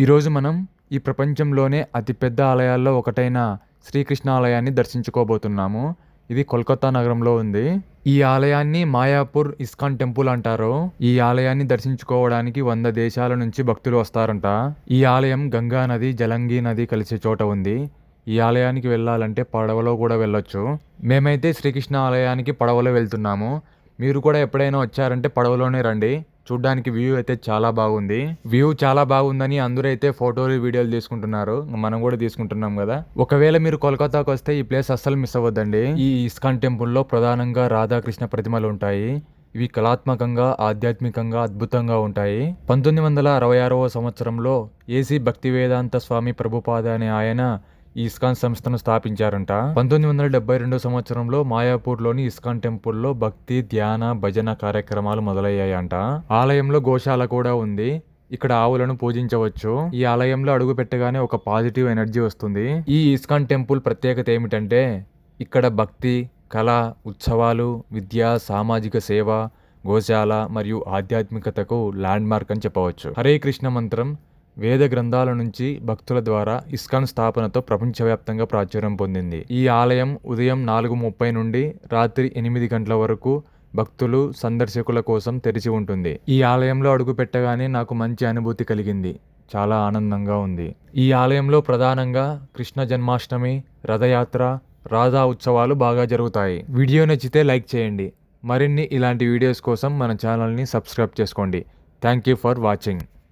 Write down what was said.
ఈరోజు మనం ఈ ప్రపంచంలోనే అతిపెద్ద ఆలయాల్లో ఒకటైన శ్రీకృష్ణ ఆలయాన్ని దర్శించుకోబోతున్నాము. ఇది కోల్కతా నగరంలో ఉంది. ఈ ఆలయాన్ని మాయాపూర్ ఇస్కాన్ టెంపుల్ అంటారు. ఈ ఆలయాన్ని దర్శించుకోవడానికి వంద దేశాల నుంచి భక్తులు వస్తారంట. ఈ ఆలయం గంగా నది జలంగి నది కలిసే చోట ఉంది. ఈ ఆలయానికి వెళ్ళాలంటే పడవలో కూడా వెళ్ళొచ్చు. మేమైతే శ్రీకృష్ణ ఆలయానికి పడవలో వెళ్తున్నాము. మీరు కూడా ఎప్పుడైనా వచ్చారంటే పడవలోనే రండి. చూడ్డానికి వ్యూ అయితే చాలా బాగుంది. వ్యూ చాలా బాగుందని అందరూ అయితే ఫోటోలు వీడియోలు తీసుకుంటున్నారు మనం కూడా తీసుకుంటున్నాం కదా. ఒకవేళ మీరు కోల్కతాకు వస్తే ఈ ప్లేస్ అస్సలు మిస్ అవ్వద్దండి. ఈ ఇస్కాన్ టెంపుల్లో ప్రధానంగా రాధాకృష్ణ ప్రతిమలు ఉంటాయి. ఇవి కళాత్మకంగా ఆధ్యాత్మికంగా అద్భుతంగా ఉంటాయి. పంతొమ్మిది వందల అరవై ఆరవ సంవత్సరంలో ఏసీ భక్తి వేదాంత స్వామి ప్రభుపాద అనే ఆయన ఇస్కాన్ సంస్థను స్థాపించారంట. పంతొమ్మిది వందల డెబ్బై రెండో సంవత్సరంలో మాయాపూర్లోని ఇస్కాన్ టెంపుల్లో భక్తి ధ్యాన భజన కార్యక్రమాలు మొదలయ్యాయంట. ఆలయంలో గోశాల కూడా ఉంది. ఇక్కడ ఆవులను పూజించవచ్చు. ఈ ఆలయంలో అడుగు పెట్టగానే ఒక పాజిటివ్ ఎనర్జీ వస్తుంది. ఈ ఇస్కాన్ టెంపుల్ ప్రత్యేకత ఏమిటంటే ఇక్కడ భక్తి కళ ఉత్సవాలు విద్య సామాజిక సేవ గోశాల మరియు ఆధ్యాత్మికతకు ల్యాండ్ మార్క్ అని చెప్పవచ్చు. హరే కృష్ణ మంత్రం వేద గ్రంథాల నుంచి భక్తుల ద్వారా ఇస్కాన్ స్థాపనతో ప్రపంచవ్యాప్తంగా ప్రాచుర్యం పొందింది. ఈ ఆలయం ఉదయం నాలుగు ముప్పై నుండి రాత్రి ఎనిమిది గంటల వరకు భక్తులు సందర్శకుల కోసం తెరిచి ఉంటుంది. ఈ ఆలయంలో అడుగు పెట్టగానే నాకు మంచి అనుభూతి కలిగింది. చాలా ఆనందంగా ఉంది. ఈ ఆలయంలో ప్రధానంగా కృష్ణ జన్మాష్టమి రథయాత్ర రాధా ఉత్సవాలు బాగా జరుగుతాయి. వీడియో నచ్చితే లైక్ చేయండి. మరిన్ని ఇలాంటి వీడియోస్ కోసం మన ఛానల్ని సబ్స్క్రైబ్ చేసుకోండి. Thank you for watching.